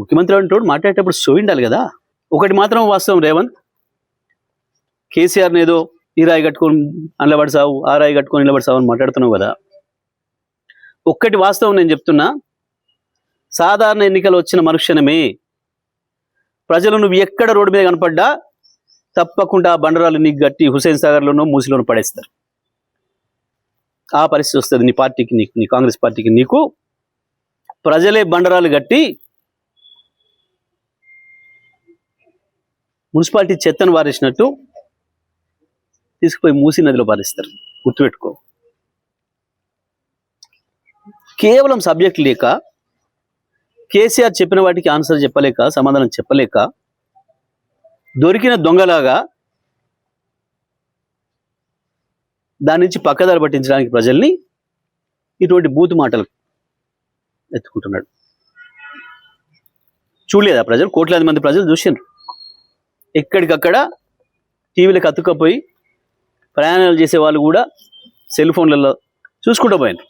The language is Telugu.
ముఖ్యమంత్రి అంటూ మాట్లాడేటప్పుడు సోయిండాలి కదా. ఒకటి మాత్రం వాస్తవం రేవంత్. కేసీఆర్ని ఏదో ఈ రాయి కట్టుకొని నిలబడి సావు ఆ రాయి కట్టుకొని నిలబడి సావు అని మాట్లాడుతున్నావు కదా. ఒక్కటి వాస్తవం నేను చెప్తున్నా. సాధారణ ఎన్నికలు వచ్చిన మరుక్షణమే ప్రజలు నువ్వు ఎక్కడ రోడ్డు మీద కనపడ్డా తప్పకుండా ఆ బండరాలు నీకు గట్టి హుసేన్ సాగర్లోనో మూసిలోనూ పడేస్తారు. ఆ పరిస్థితి వస్తుంది నీ పార్టీకి నీకు నీ కాంగ్రెస్ పార్టీకి నీకు. ప్రజలే బండరాలు గట్టి మున్సిపాలిటీ చెత్తను వారేసినట్టు తీసుకుపోయి మూసి నదిలో పారేస్తారు. గుర్తుపెట్టుకో. కేవలం సబ్జెక్ట్ లేక కేసీఆర్ చెప్పిన వాటికి ఆన్సర్ చెప్పలేక సమాధానం చెప్పలేక దొరికిన దొంగలాగా దాని నుంచి పక్కదారి పట్టించడానికి ప్రజల్ని ఇటువంటి బూతు మాటలు ఎత్తుకుంటున్నాడు. చూడలేదా ప్రజలు? కోట్లాది మంది ప్రజలు చూసిండ్రు. ఎక్కడికక్కడ టీవీలకు అతుక్కపోయి ప్రయాణాలు చేసే వాళ్ళు కూడా సెల్ ఫోన్లలో చూసుకుంటూ పోయినారు.